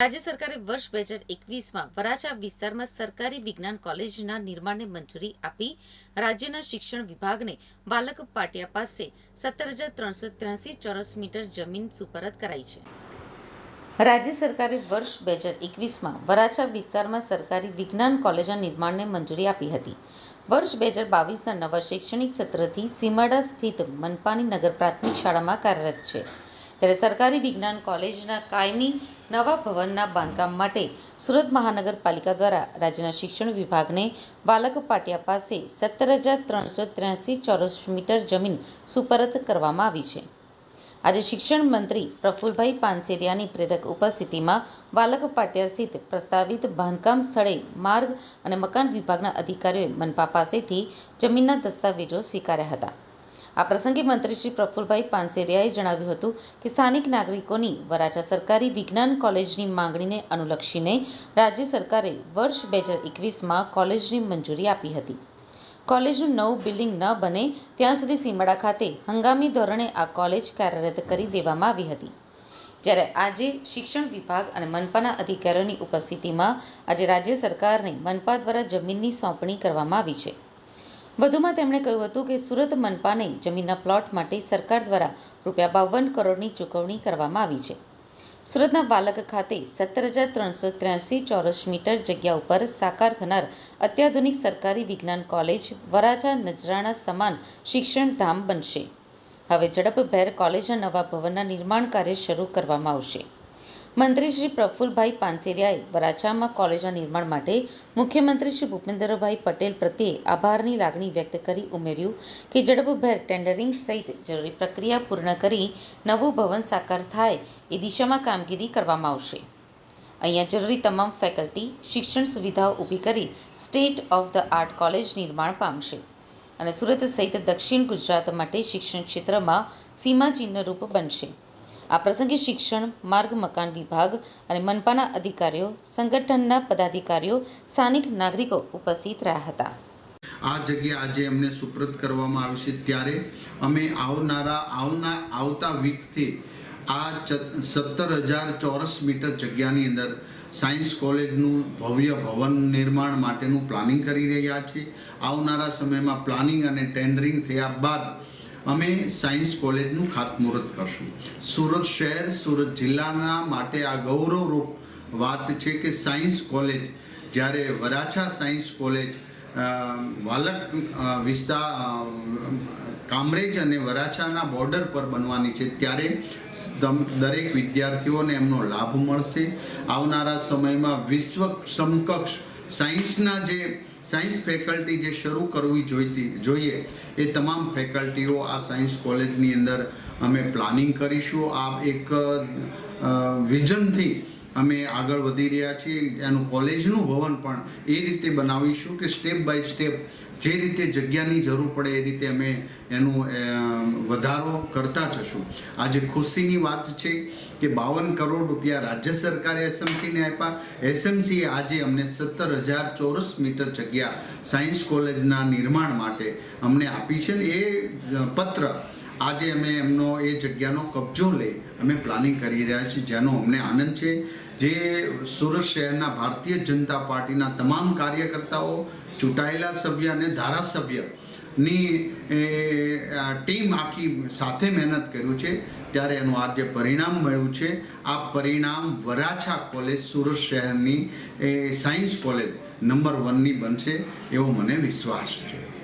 રાજ્ય સરકારે વર્ષ બે હજાર એકવીસમાં વરાછા વિસ્તારમાં સરકારી વિજ્ઞાન કોલેજના નિર્માણને મંજૂરી આપી રાજ્યના શિક્ષણ વિભાગને બાલક પાટિયા પાસે સત્તર હજાર ત્રણસો ત્ર્યાસી ચોરસ મીટર જમીન સુપરત કરાઈ છે. રાજ્ય સરકારે વર્ષ બે હજાર એકવીસમાં વરાછા વિસ્તારમાં સરકારી વિજ્ઞાન કોલેજના નિર્માણને મંજૂરી આપી હતી. વર્ષ બે હજાર બાવીસના નવા શૈક્ષણિક સત્રથી સીમાડા સ્થિત મનપાની નગર પ્રાથમિક શાળામાં કાર્યરત છે. ત્યારે સરકારી વિજ્ઞાન કોલેજના કાયમી નવા ભવનના બાંધકામ માટે સુરત મહાનગરપાલિકા દ્વારા રાજ્યના શિક્ષણ વિભાગને બાલક પાટિયા પાસે સત્તર હજાર ત્રણસો ત્ર્યાસી ચોરસ મીટર જમીન સુપરત કરવામાં આવી છે. આજે શિક્ષણ મંત્રી પ્રફુલભાઈ પાનસેરિયાની પ્રેરક ઉપસ્થિતિમાં બાલક પાટિયા સ્થિત પ્રસ્તાવિત બાંધકામ સ્થળે માર્ગ અને મકાન વિભાગના અધિકારીઓએ મનપા પાસેથી જમીનના દસ્તાવેજો સ્વીકાર્યા હતા. આ પ્રસંગે મંત્રી શ્રી પ્રફુલભાઈ પાનસેરિયાએ જણાવ્યું હતું કે સ્થાનિક નાગરિકોની વરાછા સરકારી વિજ્ઞાન કોલેજની માંગણીને અનુલક્ષીને રાજ્ય સરકારે વર્ષ બે હજાર એકવીસમાં કોલેજની મંજૂરી આપી હતી. કોલેજનું નવું બિલ્ડિંગ ન બને ત્યાં સુધી સીમાડા ખાતે હંગામી ધોરણે આ કોલેજ કાર્યરત કરી દેવામાં આવી હતી. જ્યારે આજે શિક્ષણ વિભાગ અને મનપાના અધિકારીઓની ઉપસ્થિતિમાં આજે રાજ્ય સરકારને મનપા દ્વારા જમીનની સોંપણી કરવામાં આવી છે. વધુમાં તેમણે કહ્યું હતું કે સુરત મનપાને જમીનના પ્લોટ માટે સરકાર દ્વારા રૂપિયા બાવન કરોડની ચૂકવણી કરવામાં આવી છે. સુરતના બાલક ખાતે સત્તર હજાર ત્રણસો ત્ર્યાસી ચોરસ મીટર જગ્યા ઉપર સાકાર થનાર અત્યાધુનિક સરકારી વિજ્ઞાન કોલેજ વરાછા નજરાણા સમાન શિક્ષણ ધામ બનશે. હવે ઝડપભેર કોલેજના નવા ભવનના નિર્માણ કાર્ય શરૂ કરવામાં આવશે. મંત્રી શ્રી પ્રફુલભાઈ પાનસેરિયાએ વરાછામાં કોલેજના નિર્માણ માટે મુખ્યમંત્રી શ્રી ભૂપેન્દ્રભાઈ પટેલ પ્રત્યે આભારની લાગણી વ્યક્ત કરી ઉમેર્યું કે ઝડપભેર ટેન્ડરિંગ સહિત જરૂરી પ્રક્રિયા પૂર્ણ કરી નવું ભવન સાકાર થાય એ દિશામાં કામગીરી કરવામાં આવશે. અહીંયા જરૂરી તમામ ફેકલ્ટી, શિક્ષણ સુવિધાઓ ઊભી કરી state of the art college નિર્માણ પામશે અને સુરત સહિત દક્ષિણ ગુજરાત માટે શિક્ષણ ક્ષેત્રમાં સીમાચિહ્નરૂપ બનશે. આ પ્રસંગે શિક્ષણ, માર્ગ, મકાન વિભાગ અને મનપાના અધિકારીઓ, સંગઠનના પદાધિકારીઓ, સ્થાનિક નાગરિકો ઉપસ્થિત રહ્યા હતા. આ જગ્યા આજે અમને સુપ્રત કરવામાં આવી છે. ત્યારે અમે આવનારા, આવના, આવતા વીકથી આ સત્તર હજાર ચોરસ મીટર જગ્યાની અંદર સાયન્સ કોલેજનું ભવ્ય ભવન નિર્માણ માટેનું પ્લાનિંગ કરી રહ્યા છીએ. આવનારા સમયમાં પ્લાનિંગ અને ટેન્ડરિંગ થયા બાદ અમે સાયન્સ કોલેજનું ખાતમુહૂર્ત કરશું. સુરત શહેર, સુરત જિલ્લાના માટે આ ગૌરવરૂપ વાત છે કે સાયન્સ કોલેજ, જ્યારે વરાછા સાયન્સ કોલેજ વાલક વિસ્તાર કામરેજ અને વરાછાના બોર્ડર પર બનવાની છે, ત્યારે દરેક વિદ્યાર્થીઓને એમનો લાભ મળશે. આવનારા સમયમાં વિશ્વ સમકક્ષ સાયન્સના જે સાયન્સ ફેકલ્ટી જે શરૂ કરવી જોઈતી જોઈએ એ તમામ ફેકલ્ટીઓ આ સાયન્સ કોલેજની અંદર અમે પ્લાનિંગ કરીશું. આ એક વિઝનથી અમે આગળ વધી રહ્યા છીએ એનું કોલેજનું ભવન પણ એ રીતે બનાવીશું કે સ્ટેપ બાય સ્ટેપ જે રીતે જગ્યાની જરૂર પડે એ રીતે અમે એનું વધારો કરતા જશું. આજે ખુશીની વાત છે કે બાવન કરોડ રૂપિયા રાજ્ય સરકારે એસએમસીને આપ્યા. એસએમસીએ આજે અમને સત્તર હજાર ચોરસ મીટર જગ્યા સાયન્સ કોલેજના નિર્માણ માટે અમને આપી છે ને એ પત્ર આજે અમે એમનો એ જગ્યાનો કબજો લઈ અમે પ્લાનિંગ કરી રહ્યા છીએ, જેનો અમને આનંદ છે. જે સુરત શહેરના ભારતીય જનતા પાર્ટીના તમામ કાર્યકર્તાઓ, ચૂંટાયેલા સભ્ય અને ધારાસભ્યની ટીમ આખી સાથે મહેનત કર્યું છે. ત્યારે એનું આજે પરિણામ મળ્યું છે. આ પરિણામ વરાછા કોલેજ, સુરત શહેરની, એ, સાયન્સ કોલેજ નંબર વનની બનશે એવો મને વિશ્વાસ છે.